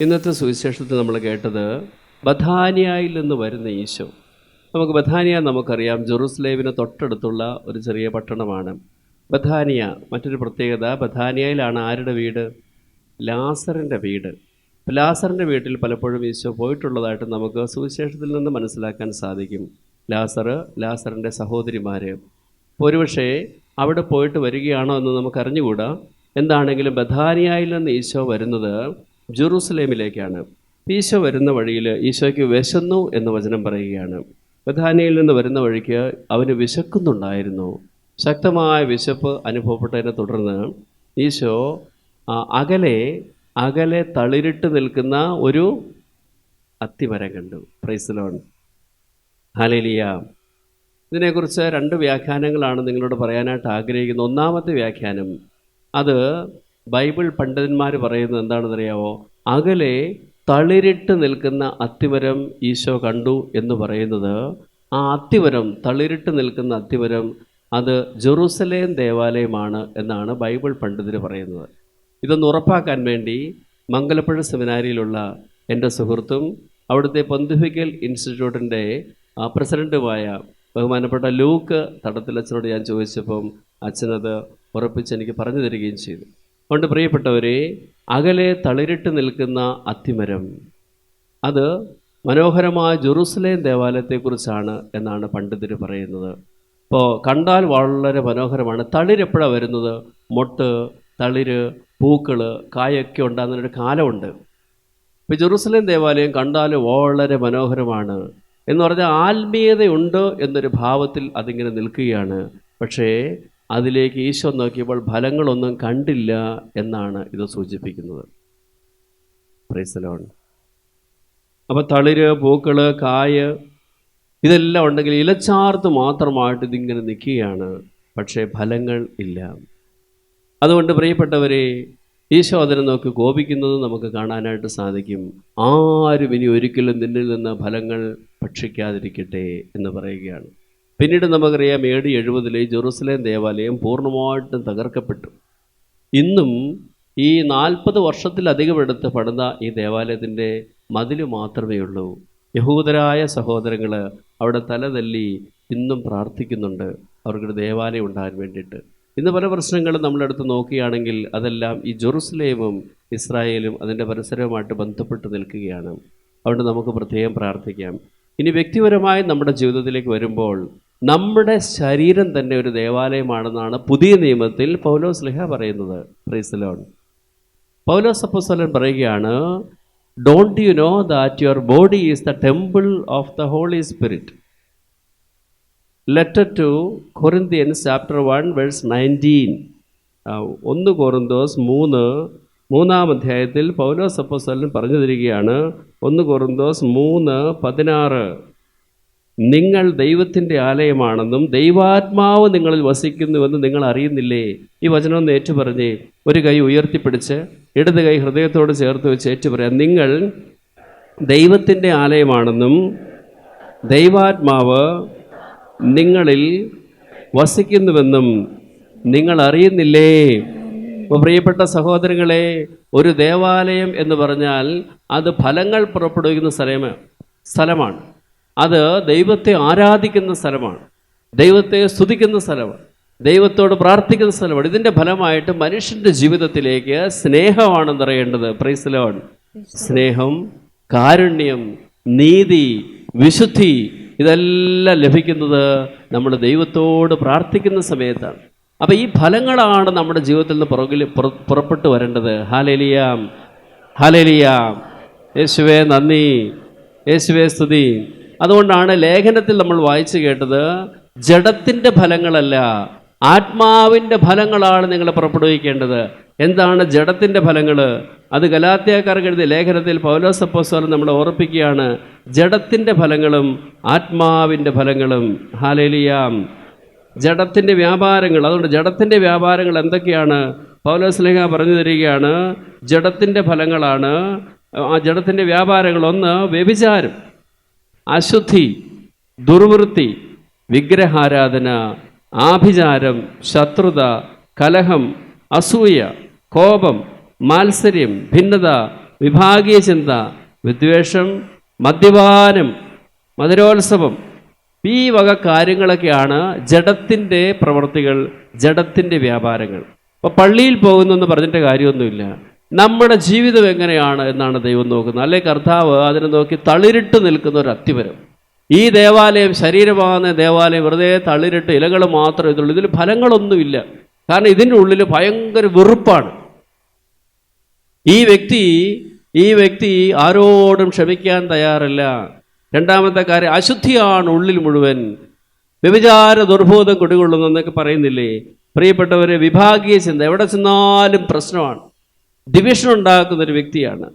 ഇന്നത്തെ സുവിശേഷത്തിൽ നമ്മൾ കേട്ടത് ബഥാനിയായിൽ നിന്ന് വരുന്ന ഈശോ. നമുക്ക് ബഥാനിയ നമുക്കറിയാം. ജെറുസലേമിന് തൊട്ടടുത്തുള്ള ഒരു ചെറിയ പട്ടണമാണ്. ബഥാനിയ മറ്റൊരു പ്രത്യേകത ബഥാനിയയിലാണ് ആരുടെ വീട്? ലാസറിന്റെ വീട്. ലാസറിന്റെ വീട്ടിൽ പലപ്പോഴും ഈശോ പോയിട്ടുള്ളതായിട്ട് നമുക്ക് സുവിശേഷത്തിൽ നിന്ന് മനസ്സിലാക്കാൻ സാധിക്കും. ലാസർ ലാസറിന്റെ സഹോദരിമാർ ഒരുപക്ഷേ അവിടെ പോയിട്ട് വരികയാണോ എന്ന് നമുക്ക് അറിഞ്ഞുകൂടാ എന്താണെങ്കിലും ബഥാനിയായിൽ നിന്ന് ഈശോ വരുന്നത് ജെറൂസലേമിലേക്കാണ്. ഈശോ വരുന്ന വഴിയിൽ ഈശോയ്ക്ക് വിശന്നു എന്ന വചനം പറയുകയാണ്. ബഥാനിയിൽ നിന്ന് വരുന്ന വഴിക്ക് അവന് വിശക്കുന്നുണ്ടായിരുന്നു. ശക്തമായ വിശപ്പ് അനുഭവപ്പെട്ടതിനെ തുടർന്ന് ഈശോ അകലെ അകലെ തളിരിട്ട് നിൽക്കുന്ന ഒരു അത്തിമരം കണ്ടു. പ്രൈസലോൺ ഹലലിയ ഇതിനെക്കുറിച്ച് രണ്ട് വ്യാഖ്യാനങ്ങളാണ് നിങ്ങളോട് പറയാനായിട്ട് ആഗ്രഹിക്കുന്നത്. ഒന്നാമത്തെ വ്യാഖ്യാനം അത് ബൈബിൾ പണ്ഡിതന്മാർ പറയുന്നത് എന്താണെന്നറിയാവോ? അകലെ തളിരിട്ട് നിൽക്കുന്ന അത്തിമരം ഈശോ കണ്ടു എന്ന് പറയുന്നത് ആ അത്തിമരം തളിരിട്ട് നിൽക്കുന്ന അത്തിമരം അത് ജെറൂസലേം ദേവാലയമാണ് എന്നാണ് ബൈബിൾ പണ്ഡിതർ പറയുന്നത്. ഇതൊന്ന് ഉറപ്പാക്കാൻ വേണ്ടി മംഗലപ്പുഴ സെമിനാരിയിലുള്ള എന്റെ സുഹൃത്തും അവിടുത്തെ പൊന്തിഫിക്കൽ ഇൻസ്റ്റിറ്റ്യൂട്ടിന്റെ പ്രസിഡന്റുമായ ബഹുമാനപ്പെട്ട ലൂക്ക് തടത്തിലച്ഛനോട് ഞാൻ ചോദിച്ചപ്പം അച്ഛനത് ഉറപ്പിച്ച് എനിക്ക് പറഞ്ഞു തരികയും ചെയ്തു. അതുകൊണ്ട് പ്രിയപ്പെട്ടവരെ അകലെ തളിരിട്ട് നിൽക്കുന്ന അത്തിമരം. അത് മനോഹരമായ ജെറുസലേം ദേവാലയത്തെക്കുറിച്ചാണ് എന്നാണ് പണ്ഡിതർ പറയുന്നത്. ഇപ്പോൾ കണ്ടാൽ വളരെ മനോഹരമാണ്. തളിരെപ്പോഴാണ് വരുന്നത്? മൊട്ട് തളിര് പൂക്കൾ കായൊക്കെ ഉണ്ടാകുന്നൊരു കാലമുണ്ട്. ഇപ്പോൾ ജെറുസലേം ദേവാലയം കണ്ടാൽ വളരെ മനോഹരമാണ്. എന്ന് പറഞ്ഞാൽ ആത്മീയതയുണ്ട് എന്നൊരു ഭാവത്തിൽ അതിങ്ങനെ നിൽക്കുകയാണ്. പക്ഷേ അതിലേക്ക് ഈശോ നോക്കിയപ്പോൾ ഫലങ്ങളൊന്നും കണ്ടില്ല എന്നാണ് ഇത് സൂചിപ്പിക്കുന്നത്. പ്രൈസലോൺ അപ്പോൾ തളിര് പൂക്കൾ കായ് ഇതെല്ലാം ഉണ്ടെങ്കിൽ ഇലച്ചാർത്ത് മാത്രമായിട്ട് ഇതിങ്ങനെ നിൽക്കുകയാണ്. പക്ഷേ ഫലങ്ങൾ ഇല്ല. അതുകൊണ്ട് പ്രിയപ്പെട്ടവരെ ഈശോ അതിനെ നോക്കി കോപിക്കുന്നത് നമുക്ക് കാണാനായിട്ട് സാധിക്കും. ആരും ഇനി ഒരിക്കലും നിന്നിൽ നിന്ന് ഫലങ്ങൾ ഭക്ഷിക്കാതിരിക്കട്ടെ എന്ന് പറയുകയാണ്. പിന്നീട് നമുക്കറിയാം എ ഡി എഴുപതിലെ ജെറുസലേം ദേവാലയം പൂർണമായിട്ടും തകർക്കപ്പെട്ടു. ഇന്നും ഈ നാൽപ്പത് വർഷത്തിലധികം എടുത്ത് പണിത ഈ ദേവാലയത്തിന്റെ മതിൽ മാത്രമേ ഉള്ളൂ. യഹൂദരായ സഹോദരങ്ങൾ അവിടെ തലതല്ലി ഇന്നും പ്രാർത്ഥിക്കുന്നുണ്ട്. അവർക്കൊരു ദേവാലയം ഉണ്ടാകാൻ വേണ്ടിയിട്ട്. ഇന്ന് പല പ്രശ്നങ്ങളും നമ്മളെടുത്ത് നോക്കുകയാണെങ്കിൽ അതെല്ലാം ഈ ജെറുസലേമും ഇസ്രായേലും അതിന്റെ പരിസരവുമായിട്ട് ബന്ധപ്പെട്ട് നിൽക്കുകയാണ്. അതുകൊണ്ട് നമുക്ക് പ്രത്യേകം പ്രാർത്ഥിക്കാം. ഇനി വ്യക്തിപരമായി നമ്മുടെ ജീവിതത്തിലേക്ക് വരുമ്പോൾ നമ്മുടെ ശരീരം തന്നെ ഒരു ദേവാലയമാണെന്നാണ് പുതിയ നിയമത്തിൽ പൗലോസ് ലിഹ പറയുന്നത്. പ്രീസലോൺ പൗലോസ് അപ്പോസ്തലൻ പറയുകയാണ് don't you know that your body is the temple of the Holy Spirit letter to Corinthians chapter one verse nineteen ഒന്ന് കൊറിന്തോസ് മൂന്ന് മൂന്നാം അധ്യായത്തിൽ പൗലോസ് അപ്പോസ്തലൻ പറഞ്ഞു തരികയാണ് ഒന്ന് കൊറിന്തോസ് മൂന്ന് പതിനാറ്. നിങ്ങൾ ദൈവത്തിന്റെ ആലയമാണെന്നും ദൈവാത്മാവ് നിങ്ങളിൽ വസിക്കുന്നുവെന്നും നിങ്ങൾ അറിയുന്നില്ലേ? ഈ വചനം ഒന്ന് ഏറ്റുപറഞ്ഞ് ഒരു കൈ ഉയർത്തിപ്പിടിച്ച് ഇടത് കൈ ഹൃദയത്തോട് ചേർത്ത് വെച്ച് ഏറ്റുപറയാം. നിങ്ങൾ ദൈവത്തിന്റെ ആലയമാണെന്നും ദൈവാത്മാവ് നിങ്ങളിൽ വസിക്കുന്നുവെന്നും നിങ്ങൾ അറിയുന്നില്ലേ? അപ്പോൾ പ്രിയപ്പെട്ട സഹോദരങ്ങളെ ഒരു ദേവാലയം എന്ന് പറഞ്ഞാൽ അത് ഫലങ്ങൾ പുറപ്പെടുവിക്കുന്ന സ്ഥലമാണ് സ്ഥലമാണ്. അത് ദൈവത്തെ ആരാധിക്കുന്ന സ്ഥലമാണ്. ദൈവത്തെ സ്തുതിക്കുന്ന സ്ഥലമാണ്. ദൈവത്തോട് പ്രാർത്ഥിക്കുന്ന സ്ഥലമാണ്. ഇതിന്റെ ഫലമായിട്ട് മനുഷ്യന്റെ ജീവിതത്തിലേക്ക് സ്നേഹമാണ് നിറയേണ്ടത്. പ്രൈസലോൺ സ്നേഹം കാരുണ്യം നീതി വിശുദ്ധി ഇതെല്ലാം ലഭിക്കുന്നത് നമ്മൾ ദൈവത്തോട് പ്രാർത്ഥിക്കുന്ന സമയത്താണ്. അപ്പോൾ ഈ ഫലങ്ങളാണ് നമ്മുടെ ജീവിതത്തിൽ നിന്ന് പുറകിൽ പുറ- പുറപ്പെട്ടു വരേണ്ടത്. ഹാലേലിയാം ഹാലേലിയാം യേശുവേ നന്ദി. യേശുവേ സ്തുതി. അതുകൊണ്ടാണ് ലേഖനത്തിൽ നമ്മൾ വായിച്ചു കേട്ടത് ജഡത്തിന്റെ ഫലങ്ങളല്ല ആത്മാവിന്റെ ഫലങ്ങളാണ് നിങ്ങൾ പുറപ്പെടുവിക്കേണ്ടത്. എന്താണ് ജഡത്തിന്റെ ഫലങ്ങൾ അത് ഗലാത്യാക്കാർക്ക് എഴുതിയ ലേഖനത്തിൽ പൗലോസ് അപ്പോസ്തലൻ നമ്മളെ ഓർപ്പിക്കുകയാണ് ജഡത്തിന്റെ ഫലങ്ങളും ആത്മാവിന്റെ ഫലങ്ങളും. ഹാലേലിയാം. ജഡത്തിന്റെ വ്യാപാരങ്ങൾ അതുകൊണ്ട് ജഡത്തിന്റെ വ്യാപാരങ്ങൾ എന്തൊക്കെയാണ്? പൗലോസ്ലേഖ പറഞ്ഞു തരികയാണ് ജഡത്തിന്റെ ഫലങ്ങളാണ് ആ ജഡത്തിന്റെ വ്യാപാരങ്ങൾ ഒന്ന് വ്യഭിചാരം. അശുദ്ധി ദുർവൃത്തി വിഗ്രഹാരാധന ആഭിചാരം ശത്രുത കലഹം അസൂയ കോപം മാത്സര്യം ഭിന്നത വിഭാഗീയ ചിന്ത വിദ്വേഷം മദ്യപാനം മധുരോത്സവം. ഈ വക കാര്യങ്ങളൊക്കെയാണ് ജഡത്തിന്റെ പ്രവൃത്തികൾ ജഡത്തിന്റെ വ്യാപാരങ്ങൾ. അപ്പോൾ പള്ളിയിൽ പോകുന്നു എന്ന് പറഞ്ഞിട്ട് കാര്യമൊന്നുമില്ല. നമ്മുടെ ജീവിതം എങ്ങനെയാണ് എന്നാണ് ദൈവം നോക്കുന്നത്. അല്ലെ കർത്താവ് അതിനെ നോക്കി തളിരിട്ട് നിൽക്കുന്ന ഒരു അത്തിവരം ഈ ദേവാലയം ശരീരമാകുന്ന ദേവാലയം വെറുതെ തളിരിട്ട് ഇലകൾ മാത്രമേ ഇതുള്ളൂ. ഇതിൽ ഫലങ്ങളൊന്നുമില്ല. കാരണം ഇതിന്റെ ഉള്ളിൽ ഭയങ്കര വെറുപ്പാണ്. ഈ വ്യക്തി ഈ വ്യക്തി ആരോടും ക്ഷമിക്കാൻ തയ്യാറല്ല. രണ്ടാമത്തെ കാര്യം അശുദ്ധിയാണ് ഉള്ളിൽ മുഴുവൻ. വ്യഭിചാര ദുർബോധം കുടികൊള്ളുന്നു എന്നൊക്കെ പറയുന്നില്ലേ? പ്രിയപ്പെട്ടവരെ വിഭാഗീയ ചിന്ത. എവിടെ ചെന്നാലും പ്രശ്നമാണ്. ഡിവിഷൻ ഉണ്ടാക്കുന്ന ഒരു വ്യക്തിയാണ്.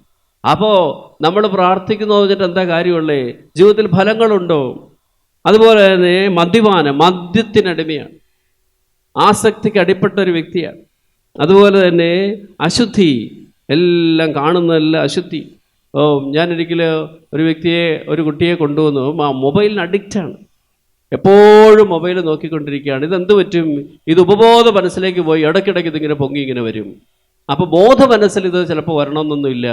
അപ്പോൾ നമ്മൾ പ്രാർത്ഥിക്കുന്നു വെച്ചിട്ട് എന്താ കാര്യമുള്ളേ? ജീവിതത്തിൽ ഫലങ്ങളുണ്ടോ? അതുപോലെ തന്നെ മദ്യപാനം മദ്യത്തിനടിമയാണ് ആസക്തിക്ക് അടിപ്പെട്ട ഒരു വ്യക്തിയാണ്. അതുപോലെ തന്നെ അശുദ്ധി എല്ലാം കാണുന്നതെല്ലാം അശുദ്ധി. ഓ ഞാനൊരിക്കൽ ഒരു വ്യക്തിയെ ഒരു കുട്ടിയെ കൊണ്ടുവന്നു. ആ മൊബൈലിന് അഡിക്റ്റാണ് എപ്പോഴും മൊബൈൽ നോക്കിക്കൊണ്ടിരിക്കുകയാണ്. ഇതെന്ത് പറ്റും? ഇത് ഉപബോധ മനസ്സിലേക്ക് പോയി ഇടയ്ക്കിടയ്ക്ക് ഇതിങ്ങനെ പൊങ്ങി ഇങ്ങനെ വരും. അപ്പോൾ ബോധ മനസ്സിൽ ഇത് ചിലപ്പോൾ വരണമെന്നൊന്നുമില്ല.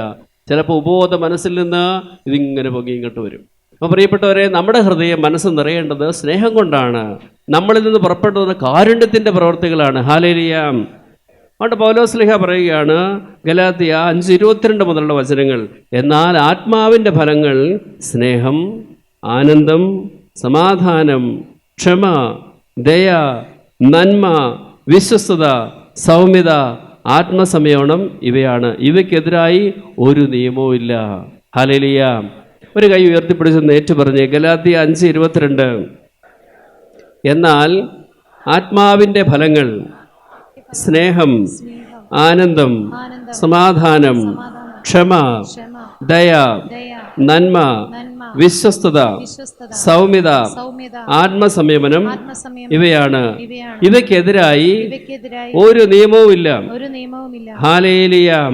ചിലപ്പോൾ ഉപബോധ മനസ്സിൽ നിന്ന് ഇതിങ്ങനെ പൊങ്ങി ഇങ്ങോട്ട് വരും. അപ്പോൾ പ്രിയപ്പെട്ടവരെ നമ്മുടെ ഹൃദയം മനസ്സ് നിറയേണ്ടത് സ്നേഹം കൊണ്ടാണ്. നമ്മളിൽ നിന്ന് പുറപ്പെടുന്ന കാരുണ്യത്തിന്റെ പ്രവർത്തികളാണ്. ഹാലേലിയാം അതുകൊണ്ട് പൗലോസ്ലിഹ പറയുകയാണ് ഗലാത്തിയ അഞ്ച് ഇരുപത്തിരണ്ട് മുതലുള്ള വചനങ്ങൾ എന്നാൽ ആത്മാവിന്റെ ഫലങ്ങൾ സ്നേഹം ആനന്ദം സമാധാനം ക്ഷമ ദയ നന്മ വിശ്വസ്തത സൗമ്യത ആത്മസംയമനം ഇവയാണ്. ഇവയ്ക്കെതിരായി ഒരു നിയമവും ഇല്ല. ഹലലിയ ഒരു കൈ ഉയർത്തിപ്പിടിച്ച് നേറ്റു പറഞ്ഞ് ഗലാത്തി അഞ്ച് ഇരുപത്തിരണ്ട്. എന്നാൽ ആത്മാവിന്റെ ഫലങ്ങൾ സ്നേഹം ആനന്ദം സമാധാനം ക്ഷമ ദയ നന്മ വിശ്വസ്തത സൗമ്യത ആത്മസംയമനം ഇവയാണ്. ഇവയ്ക്കെതിരായി ഒരു നിയമവും ഇല്ല ഹാലേലിയാം.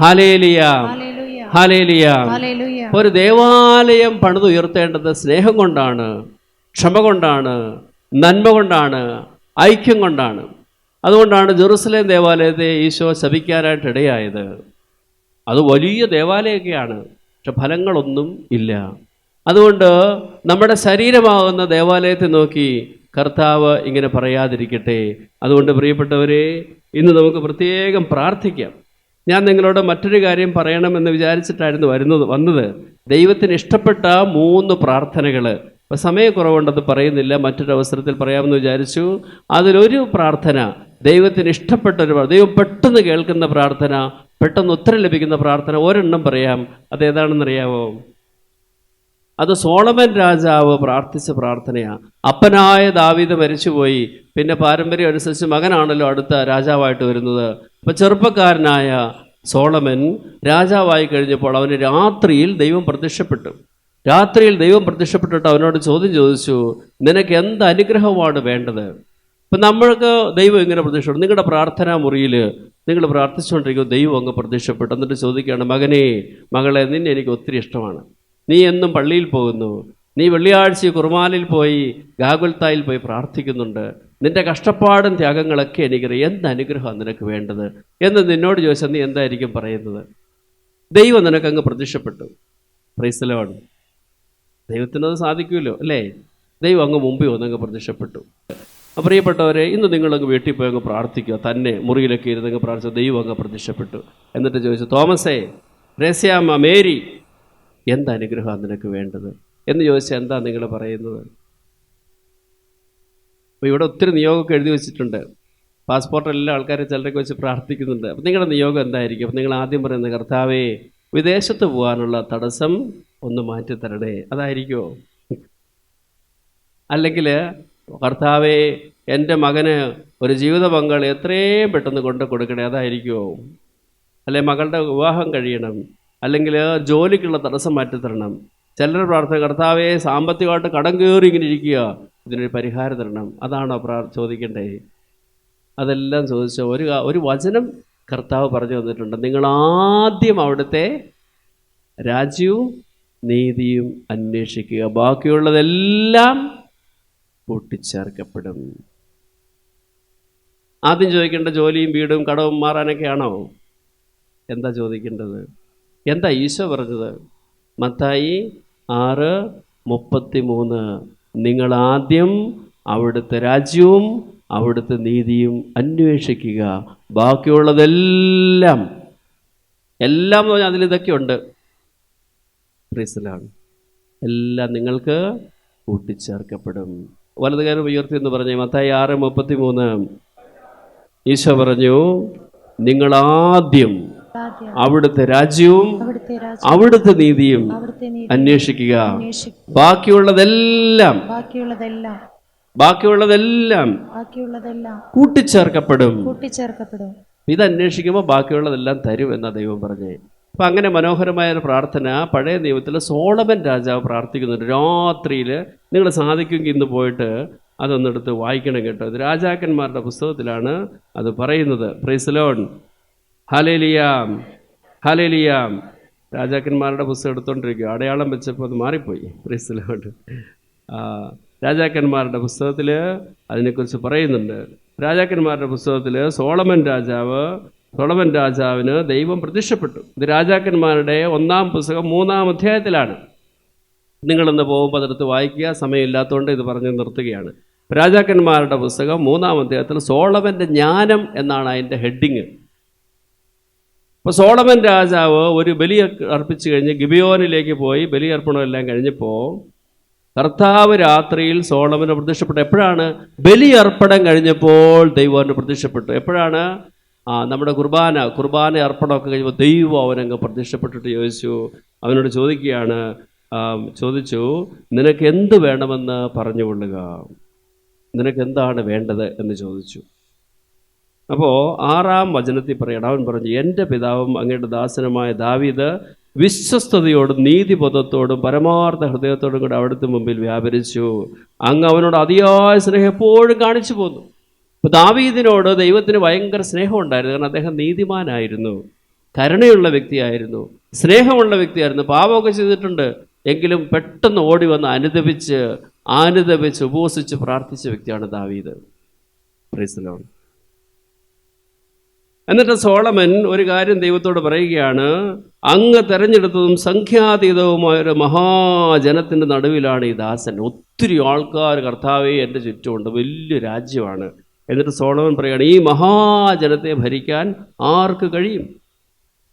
ഹാലേലിയാം. ഹാലേലിയാം. ഒരു ദേവാലയം പണിതുയർത്തേണ്ടത് സ്നേഹം കൊണ്ടാണ് ക്ഷമ കൊണ്ടാണ് നന്മ കൊണ്ടാണ് ഐക്യം കൊണ്ടാണ്. അതുകൊണ്ടാണ് ജെറുസലേം ദേവാലയത്തെ ഈശോ ശപിക്കാനായിട്ട് ഇടയായത് അത് വലിയ ദേവാലയമൊക്കെയാണ് പക്ഷെ ഫലങ്ങളൊന്നും ഇല്ല. അതുകൊണ്ട് നമ്മുടെ ശരീരമാകുന്ന ദേവാലയത്തെ നോക്കി കർത്താവ് ഇങ്ങനെ പറയാതിരിക്കട്ടെ. അതുകൊണ്ട് പ്രിയപ്പെട്ടവരെ ഇന്ന് നമുക്ക് പ്രത്യേകം പ്രാർത്ഥിക്കാം. ഞാൻ നിങ്ങളോട് മറ്റൊരു കാര്യം പറയണമെന്ന് വിചാരിച്ചിട്ടായിരുന്നു വരുന്നത് വന്നത്. ദൈവത്തിന് ഇഷ്ടപ്പെട്ട മൂന്ന് പ്രാർത്ഥനകൾ ഇപ്പം സമയക്കുറവുണ്ടത് പറയുന്നില്ല. മറ്റൊരു അവസരത്തിൽ പറയാമെന്ന് വിചാരിച്ചു. അതിലൊരു പ്രാർത്ഥന ദൈവത്തിന് ഇഷ്ടപ്പെട്ട ഒരു ദൈവം പെട്ടെന്ന് കേൾക്കുന്ന പ്രാർത്ഥന പെട്ടെന്ന് ഉത്തരം ലഭിക്കുന്ന പ്രാർത്ഥന ഒരെണ്ണം പറയാം. അതേതാണെന്നറിയാമോ അത് സോളമൻ രാജാവ് പ്രാർത്ഥിച്ച പ്രാർത്ഥനയാണ് അപ്പനായ ദാവീദ് മരിച്ചുപോയി. പിന്നെ പാരമ്പര്യം അനുസരിച്ച് മകനാണല്ലോ അടുത്ത രാജാവായിട്ട് വരുന്നത്. അപ്പം ചെറുപ്പക്കാരനായ സോളമൻ രാജാവായി കഴിഞ്ഞപ്പോൾ അവന് രാത്രിയിൽ ദൈവം പ്രത്യക്ഷപ്പെട്ടു. രാത്രിയിൽ ദൈവം പ്രത്യക്ഷപ്പെട്ടിട്ട് അവനോട് ചോദ്യം ചോദിച്ചു നിനക്ക് എന്ത് അനുഗ്രഹമാണ് വേണ്ടത്? ഇപ്പം നമ്മൾക്ക് ദൈവം ഇങ്ങനെ പ്രത്യക്ഷപ്പെടും നിങ്ങളുടെ പ്രാർത്ഥനാ മുറിയിൽ നിങ്ങൾ പ്രാർത്ഥിച്ചുകൊണ്ടിരിക്കുമ്പോൾ ദൈവം അങ്ങ് പ്രത്യക്ഷപ്പെട്ടു. എന്നിട്ട് ചോദിക്കുകയാണ് മകനെ മകളെ നിന്നെ എനിക്ക് ഒത്തിരി ഇഷ്ടമാണ്. നീ എന്നും പള്ളിയിൽ പോകുന്നു. നീ വെള്ളിയാഴ്ച കുർമാലിൽ പോയി ഗാഗുൽത്തായിൽ പോയി പ്രാർത്ഥിക്കുന്നുണ്ട്. നിന്റെ കഷ്ടപ്പാടും ത്യാഗങ്ങളൊക്കെ എനിക്കറിയാം. എന്ത് അനുഗ്രഹമാണ് നിനക്ക് വേണ്ടത്? എന്ന് നിന്നോട് ചോദിച്ചാൽ നീ എന്തായിരിക്കും പറയുന്നത്? ദൈവം നിനക്കങ്ങ് പ്രത്യക്ഷപ്പെട്ടു. പ്രൈസലോൺ ദൈവത്തിനത് സാധിക്കുമല്ലോ അല്ലേ? ദൈവം അങ്ങ് മുമ്പിൽ വന്നങ്ങ് പ്രത്യക്ഷപ്പെട്ടു. പ്രിയപ്പെട്ടവരെ ഇന്ന് നിങ്ങളങ്ങ് വീട്ടിൽ പോയി അങ്ങ് പ്രാർത്ഥിക്കുക. തന്നെ മുറിയിലൊക്കെ ഇരുന്ന് ഇരുന്നങ്ങ് പ്രാർത്ഥിച്ച ദൈവം അങ്ങ് പ്രത്യക്ഷപ്പെട്ടു. എന്നിട്ട് ചോദിച്ചു തോമസേ രസ്യാമ്മ മേരി എന്താ അനുഗ്രഹം നിനക്ക് വേണ്ടത്? എന്ന് ചോദിച്ചാൽ എന്താ നിങ്ങൾ പറയുന്നത്? അപ്പോൾ ഇവിടെ ഒത്തിരി നിയോഗമൊക്കെ എഴുതി വെച്ചിട്ടുണ്ട്. പാസ്പോർട്ട് എല്ലാ ആൾക്കാരും ചിലരൊക്കെ വെച്ച് പ്രാർത്ഥിക്കുന്നുണ്ട്. അപ്പം നിങ്ങളുടെ നിയോഗം എന്തായിരിക്കും? അപ്പം നിങ്ങൾ ആദ്യം പറയുന്നത് കർത്താവേ വിദേശത്ത് പോകാനുള്ള തടസ്സം ഒന്ന് മാറ്റി തരണേ അതായിരിക്കുമോ അല്ലെങ്കിൽ കർത്താവേ എന്റെ മകന് ഒരു ജീവിത പങ്കാളി എത്രയും പെട്ടെന്ന് കൊണ്ട് കൊടുക്കണേ അതായിരിക്കുമോ അല്ലെ മകളുടെ വിവാഹം കഴിയണം അല്ലെങ്കിൽ ജോലിക്കുള്ള തടസ്സം മാറ്റിത്തരണം. ചിലർ പ്രാർത്ഥന കർത്താവെ സാമ്പത്തികമായിട്ട് കടം കയറി ഇങ്ങനെ ഇരിക്കുക. ഇതിനൊരു പരിഹാരം തരണം. അതാണോ പ്രാ ചോദിക്കേണ്ടേ? അതെല്ലാം ചോദിച്ച ഒരു ഒരു വചനം കർത്താവ് പറഞ്ഞു തന്നിട്ടുണ്ട്. നിങ്ങൾ ആദ്യം അവിടുത്തെ രാജ്യവും നീതിയും അന്വേഷിക്കുക. ബാക്കിയുള്ളതെല്ലാം കൂട്ടിച്ചേർക്കപ്പെടും ആദ്യം ചോദിക്കേണ്ട ജോലിയും വീടും കടവും മാറാനൊക്കെയാണോ? എന്താ ചോദിക്കേണ്ടത്? എന്താ ഈശോ പറഞ്ഞത്? മത്തായി ആറ് മുപ്പത്തി മൂന്ന് നിങ്ങൾ ആദ്യം അവിടുത്തെ രാജ്യവും അവിടുത്തെ നീതിയും അന്വേഷിക്കുക. ബാക്കിയുള്ളതെല്ലാം എല്ലാം പറഞ്ഞാൽ ഇതൊക്കെ ഉണ്ട്. പ്രീസലാണ് എല്ലാം നിങ്ങൾക്ക് കൂട്ടിച്ചേർക്കപ്പെടും. വലതുകാരം ഉയർത്തി എന്ന് പറഞ്ഞു മത്തായി ആറ് മുപ്പത്തി മൂന്ന് ഈശോ പറഞ്ഞു നിങ്ങൾ ആദ്യം അവിടുത്തെ രാജ്യവും അവിടുത്തെ നീതിയും അന്വേഷിക്കുക. ബാക്കിയുള്ളതെല്ലാം ബാക്കിയുള്ളതെല്ലാം ബാക്കിയുള്ളതെല്ലാം ബാക്കിയുള്ളതെല്ലാം കൂട്ടിച്ചേർക്കപ്പെടും. കൂട്ടിച്ചേർക്കപ്പെടും. ഇത് അന്വേഷിക്കുമ്പോൾ ബാക്കിയുള്ളതെല്ലാം തരും എന്നാ ദൈവം പറഞ്ഞേ. അപ്പം അങ്ങനെ മനോഹരമായ ഒരു പ്രാർത്ഥന പഴയ നിയമത്തിൽ സോളമൻ രാജാവ് പ്രാർത്ഥിക്കുന്നുണ്ട്. രാത്രിയിൽ നിങ്ങൾ സാധിക്കുമെങ്കിൽ ഇന്ന് പോയിട്ട് അതൊന്നെടുത്ത് വായിക്കണം കേട്ടോ. ഇത് രാജാക്കന്മാരുടെ പുസ്തകത്തിലാണ് അത് പറയുന്നത്. പ്രൈസലോൺ ഹലേലിയാം ഹലേലിയാം രാജാക്കന്മാരുടെ പുസ്തകം എടുത്തുകൊണ്ടിരിക്കുക അടയാളം വെച്ചപ്പോൾ അത് മാറിപ്പോയി. പ്രൈസലോൺ ആ, രാജാക്കന്മാരുടെ പുസ്തകത്തിൽ അതിനെക്കുറിച്ച് പറയുന്നുണ്ട്. രാജാക്കന്മാരുടെ പുസ്തകത്തിൽ സോളമൻ രാജാവ് സോളമൻ രാജാവിന് ദൈവം പ്രത്യക്ഷപ്പെട്ടു. ഇത് രാജാക്കന്മാരുടെ ഒന്നാം പുസ്തകം മൂന്നാം അധ്യായത്തിലാണ്. നിങ്ങളിന്ന് പോകുമ്പോൾ അതെടുത്ത് വായിക്കുക സമയമില്ലാത്തതുകൊണ്ട് ഇത് പറഞ്ഞ് നിർത്തുകയാണ്. രാജാക്കന്മാരുടെ പുസ്തകം മൂന്നാം അധ്യായത്തിൽ സോളമന്റെ ജ്ഞാനം എന്നാണ് അതിന്റെ ഹെഡിങ്. അപ്പോൾ സോളമൻ രാജാവ് ഒരു ബലി അർപ്പിച്ച് കഴിഞ്ഞ് ഗിബിയോനിലേക്ക് പോയി ബലി അർപ്പണമെല്ലാം കഴിഞ്ഞപ്പോൾ കർത്താവ് രാത്രിയിൽ സോളമന് പ്രത്യക്ഷപ്പെട്ടു. എപ്പോഴാണ്? ബലിയർപ്പണം കഴിഞ്ഞപ്പോൾ ദൈവത്തിന് പ്രത്യക്ഷപ്പെട്ടു. എപ്പോഴാണ്? നമ്മുടെ കുർബാന കുർബാന അർപ്പണമൊക്കെ കഴിയുമ്പോൾ ദൈവം അവനങ്ങ് പ്രത്യക്ഷപ്പെട്ടിട്ട് ചോദിച്ചു അവനോട് ചോദിക്കുകയാണ് ചോദിച്ചു നിനക്ക് എന്ത് വേണമെന്ന് പറഞ്ഞുകൊള്ളുക നിനക്ക് എന്താണ് വേണ്ടത്? എന്ന് ചോദിച്ചു. അപ്പോൾ ആറാം വചനത്തിൽ പറയണം അവൻ പറഞ്ഞു എന്റെ പിതാവും അങ്ങയുടെ ദാസനുമായ ദാവീദ് വിശ്വസ്തയോടും നീതിബോധത്തോടും പരമാർത്ഥ ഹൃദയത്തോടും കൂടെ അവിടുത്തെ മുമ്പിൽ വ്യാപരിച്ചു. അങ്ങ് അവനോട് അതിയായ സ്നേഹം എപ്പോഴും കാണിച്ചു പോന്നു. അപ്പോൾ ദാവീദിനോട് ദൈവത്തിന് ഭയങ്കര സ്നേഹം ഉണ്ടായിരുന്നു കാരണം അദ്ദേഹം നീതിമാനായിരുന്നു. കരുണയുള്ള വ്യക്തിയായിരുന്നു. സ്നേഹമുള്ള വ്യക്തിയായിരുന്നു. പാപമൊക്കെ ചെയ്തിട്ടുണ്ട്. എങ്കിലും പെട്ടെന്ന് ഓടി വന്ന് അനുദപിച്ച് ആനുദപിച്ച് ഉപവസിച്ച് പ്രാർത്ഥിച്ച വ്യക്തിയാണ് ദാവീദ്. പ്രൈസലോൺ എന്നിട്ട് സോളമൻ ഒരു കാര്യം ദൈവത്തോട് പറയുകയാണ്. അങ്ങ് തെരഞ്ഞെടുത്തതും സംഖ്യാതീതവുമായ ഒരു മഹാജനത്തിന്റെ നടുവിലാണ് ഈ ദാസൻ. ഒത്തിരി ആൾക്കാർ കർത്താവേ എന്റെ ചുറ്റുമുണ്ട്. വലിയ രാജ്യമാണ്. എന്നിട്ട് സോളമൻ പറയുകയാണ് ഈ മഹാജനത്തെ ഭരിക്കാൻ ആർക്ക് കഴിയും?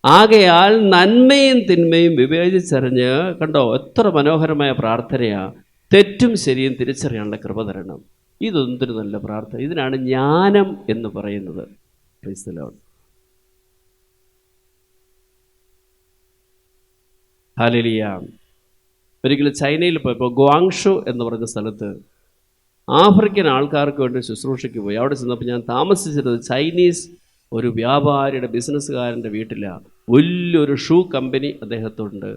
ആകയാൽ നന്മയും തിന്മയും വിവേചിച്ചറിഞ്ഞ് കണ്ടോ എത്ര മനോഹരമായ പ്രാർത്ഥനയാണ് തെറ്റും ശരിയും തിരിച്ചറിയാനുള്ള കൃപ തരണം. ഇതൊന്നൊരു നല്ല പ്രാർത്ഥന. ഇതിനാണ് ജ്ഞാനം എന്ന് പറയുന്നത്. Lord. ഹാലലിയ ഒരിക്കലും ചൈനയിൽ പോയപ്പോൾ ഗ്വാങ്ഷു എന്ന് പറഞ്ഞ സ്ഥലത്ത് ആഫ്രിക്കൻ ആൾക്കാർക്ക് വേണ്ടി ശുശ്രൂഷയ്ക്ക് പോയി. അവിടെ ചെന്നപ്പോൾ ഞാൻ താമസിച്ചിരുന്നത് ചൈനീസ് ഒരു വ്യാപാരിയുടെ ബിസിനസ്സുകാരന്റെ വീട്ടിലാണ്. വലിയൊരു ഷൂ കമ്പനി അദ്ദേഹത്തുണ്ട്.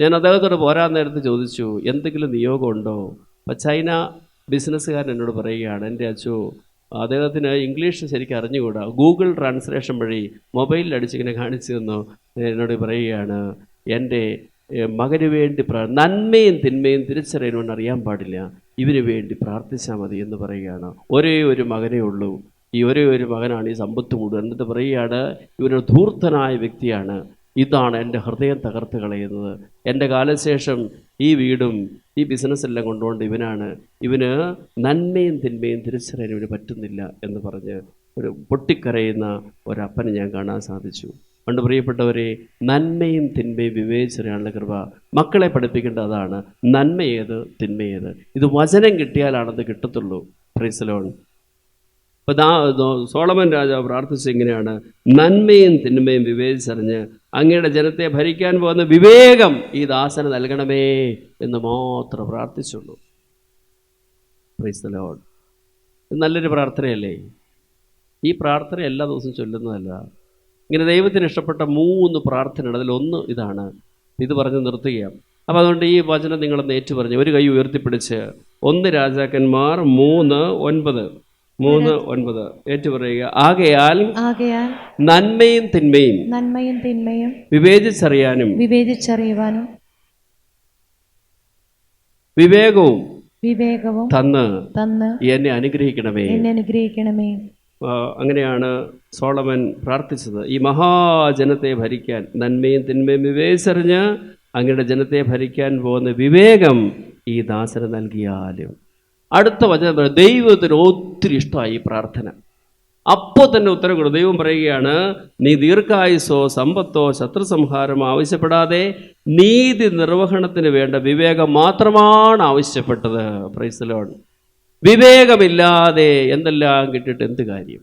ഞാൻ അദ്ദേഹത്തോട് പോരാൻ നേരത്ത് ചോദിച്ചു എന്തെങ്കിലും നിയോഗമുണ്ടോ അപ്പം ചൈന ബിസിനസ്സുകാരൻ എന്നോട് പറയുകയാണ് എന്റെ അച്ഛു അദ്ദേഹത്തിന് ഇംഗ്ലീഷ് ശരിക്കും അറിഞ്ഞുകൂടാ? ഗൂഗിൾ ട്രാൻസ്ലേഷൻ വഴി മൊബൈലിൽ അടിച്ചിങ്ങനെ കാണിച്ചു തന്നു. എന്നോട് പറയുകയാണ് എന്റെ മകന് വേണ്ടി പ്ര നന്മയും തിന്മയും തിരിച്ചറിയണമെന്ന് അറിയാൻ പാടില്ല. ഇവന് വേണ്ടി പ്രാർത്ഥിച്ചാൽ മതി എന്ന് പറയുകയാണ്. ഒരേ ഒരു മകനേ ഉള്ളൂ. ഈ ഒരേ ഒരു മകനാണ് ഈ സമ്പത്ത് മുഴുവൻ എന്നിട്ട് പറയുകയാണ് ഇവനൊരു ധൂർത്തനായ വ്യക്തിയാണ്. ഇതാണ് എന്റെ ഹൃദയം തകർത്ത് കളയുന്നത്. എന്റെ കാലശേഷം ഈ വീടും ഈ ബിസിനസ്സെല്ലാം കൊണ്ടുകൊണ്ട് ഇവനാണ്. ഇവന് നന്മയും തിന്മയും തിരിച്ചറിയാൻ ഇവന് പറ്റുന്നില്ല എന്ന് പറഞ്ഞ് ഒരു പൊട്ടിക്കരയുന്ന ഒരപ്പനെ ഞാൻ കാണാൻ സാധിച്ചു. പണ്ട് പ്രിയപ്പെട്ടവരെ നന്മയും തിന്മയും വിവേചിച്ചറിയാനുള്ള കൃപ. മക്കളെ പഠിപ്പിക്കേണ്ട അതാണ്. നന്മ ഏത് തിന്മ ഏത്? ഇത് വചനം കിട്ടിയാലാണത് കിട്ടത്തുള്ളൂ. പ്രീസലോൺ ഇപ്പോൾ സോളമൻ രാജാവ് പ്രാർത്ഥിച്ചിങ്ങനെയാണ് നന്മയും തിന്മയും വിവേചിച്ചറിഞ്ഞ് അങ്ങയുടെ ജനത്തെ ഭരിക്കാൻ പോകുന്ന വിവേകം ഈ ദാസന് നൽകണമേ എന്ന് മാത്രം പ്രാർത്ഥിച്ചുള്ളൂ. പ്രീസലോൺ നല്ലൊരു പ്രാർത്ഥനയല്ലേ? ഈ പ്രാർത്ഥന എല്ലാ ദിവസവും ചൊല്ലുന്നതല്ല. ഇങ്ങനെ ദൈവത്തിന് ഇഷ്ടപ്പെട്ട മൂന്ന് പ്രാർത്ഥന അതിലൊന്ന് ഇതാണ്. ഇത് പറഞ്ഞ് നിർത്തുകയാണ്. അപ്പോൾ അതുകൊണ്ട് ഈ വചനം നിങ്ങൾ ഏറ്റു പറഞ്ഞു ഒരു കൈ ഉയർത്തിപ്പിടിച്ച് ഒന്ന് രാജാക്കന്മാർ മൂന്ന് ഒൻപത്. മൂന്ന് ഒൻപത്. ഏറ്റു പറയുക ആകയാൽ നന്മയും തിന്മയും നന്മയും തിന്മയും വിവേചിച്ചറിയാനും വിവേചിച്ചറിയുവാനും വിവേകവും വിവേകവും തന്ന് തന്ന് എന്നെ അനുഗ്രഹിക്കണമേ. എന്നെ അനുഗ്രഹിക്കണമേ. അങ്ങനെയാണ് സോളമൻ പ്രാർത്ഥിച്ചത്. ഈ മഹാജനത്തെ ഭരിക്കാൻ നന്മയും തിന്മയും വിവേചിച്ചറിഞ്ഞ് അങ്ങയുടെ ജനത്തെ ഭരിക്കാൻ പോകുന്ന വിവേകം ഈ ദാസന് നൽകിയാലും. അടുത്ത വചനം ദൈവത്തിന് ഒത്തിരി ഇഷ്ടമായി ഈ പ്രാർത്ഥന. അപ്പോൾ തന്നെ ഉത്തരം കൊടുത്തു ദൈവം പറയുകയാണ് നീ ദീർഘായുസോ സമ്പത്തോ ശത്രുസംഹാരമോ ആവശ്യപ്പെടാതെ നീതി നിർവഹണത്തിന് വേണ്ട വിവേകം മാത്രമാണ് ആവശ്യപ്പെട്ടത്. പ്രൈസലോൺ വിവേകമില്ലാതെ എന്തെല്ലാം കിട്ടിയിട്ട് എന്ത് കാര്യം?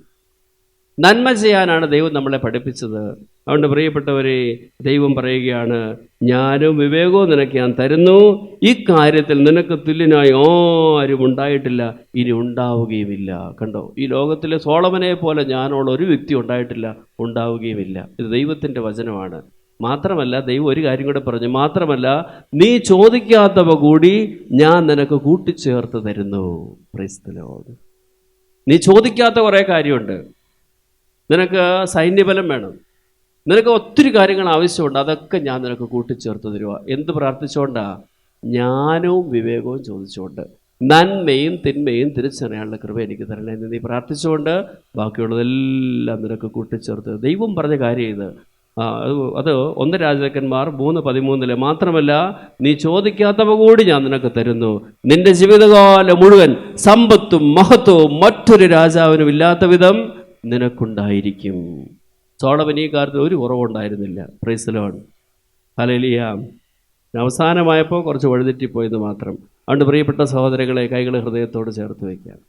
നന്മ ചെയ്യാനാണ് ദൈവം നമ്മളെ പഠിപ്പിച്ചത്. അതുകൊണ്ട് പ്രിയപ്പെട്ടവരെ ദൈവം പറയുകയാണ് ഞാനും വിവേകവും നിനക്ക് ഞാൻ തരുന്നു. ഈ കാര്യത്തിൽ നിനക്ക് തുല്യനായി ആരും ഉണ്ടായിട്ടില്ല. ഇനി ഉണ്ടാവുകയുമില്ല. കണ്ടോ? ഈ ലോകത്തിലെ സോളമനെ പോലെ ഞാനുള്ള ഒരു വ്യക്തി ഉണ്ടായിട്ടില്ല ഉണ്ടാവുകയുമില്ല. ഇത് ദൈവത്തിന്റെ വചനമാണ്. മാത്രമല്ല ദൈവം ഒരു കാര്യം കൂടെ പറഞ്ഞു. മാത്രമല്ല നീ ചോദിക്കാത്തവ കൂടി ഞാൻ നിനക്ക് കൂട്ടിച്ചേർത്ത് തരുന്നു. ക്രൈസ്തലോട് നീ ചോദിക്കാത്ത കുറേ കാര്യമുണ്ട്. നിനക്ക് സൈന്യബലം വേണം. നിനക്ക് ഒത്തിരി കാര്യങ്ങൾ ആവശ്യമുണ്ട്. അതൊക്കെ ഞാൻ നിനക്ക് കൂട്ടിച്ചേർത്ത് തരുക എന്ത് പ്രാർത്ഥിച്ചുകൊണ്ടാ ജ്ഞാനവും വിവേകവും ചോദിച്ചുകൊണ്ട് നന്മയും തിന്മയും തിരിച്ചറിയാനുള്ള കൃപ എനിക്ക് തരണേ എന്ന് നീ പ്രാർത്ഥിച്ചുകൊണ്ട് ബാക്കിയുള്ളതെല്ലാം നിനക്ക് കൂട്ടിച്ചേർത്ത്. ദൈവം പറഞ്ഞ കാര്യം ഇത്. അത് ഒന്ന് രാജാക്കന്മാർ മൂന്ന് പതിമൂന്നിൽ മാത്രമല്ല നീ ചോദിക്കാത്തവ കൂടി ഞാൻ നിനക്ക് തരുന്നു. നിന്റെ ജീവിതകാലം മുഴുവൻ സമ്പത്തും മഹത്വവും മറ്റൊരു രാജാവിനും ഇല്ലാത്ത വിധം നിനക്കുണ്ടായിരിക്കും. സോളവൻ ഈ കാര്യത്തിൽ ഒരു കുറവുണ്ടായിരുന്നില്ല. പ്രൈസലോൺ ഹലലിയ അവസാനമായപ്പോൾ കുറച്ച് വഴുതെറ്റിപ്പോയെന്ന് മാത്രം. അതുകൊണ്ട് പ്രിയപ്പെട്ട സഹോദരങ്ങളെ കൈകൾ ഹൃദയത്തോട് ചേർത്ത് വയ്ക്കാം.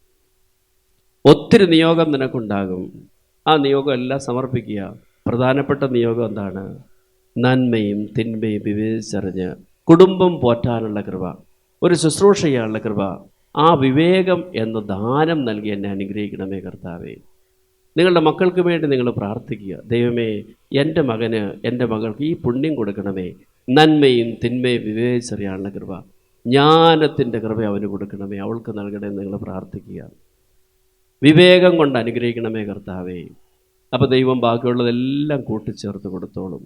ഒത്തിരി നിയോഗം നിനക്കുണ്ടാകും. ആ നിയോഗം എല്ലാം സമർപ്പിക്കുക. പ്രധാനപ്പെട്ട നിയോഗം എന്താണ്? നന്മയും തിന്മയും വിവേചിച്ചറിഞ്ഞ് കുടുംബം പോറ്റാനുള്ള കൃപ ഒരു ശുശ്രൂഷ ചെയ്യാനുള്ള കൃപ ആ വിവേകം എന്ന ദാനം നൽകി എന്നെ അനുഗ്രഹിക്കണമേ കർത്താവേ. നിങ്ങളുടെ മക്കൾക്ക് വേണ്ടി നിങ്ങൾ പ്രാർത്ഥിക്കുക. ദൈവമേ എന്റെ മകന് എന്റെ മകൾക്ക് ഈ പുണ്യം കൊടുക്കണമേ. നന്മയും തിന്മയും വിവേചിച്ചറിയാനുള്ള കൃപ ജ്ഞാനത്തിന്റെ കൃപ അവന് കൊടുക്കണമേ. അവൾക്ക് നൽകണമെന്ന് നിങ്ങൾ പ്രാർത്ഥിക്കുക. വിവേകം കൊണ്ട് അനുഗ്രഹിക്കണമേ കർത്താവേ. അപ്പോൾ ദൈവം ബാക്കിയുള്ളതെല്ലാം കൂട്ടിച്ചേർത്ത് കൊടുത്തോളും.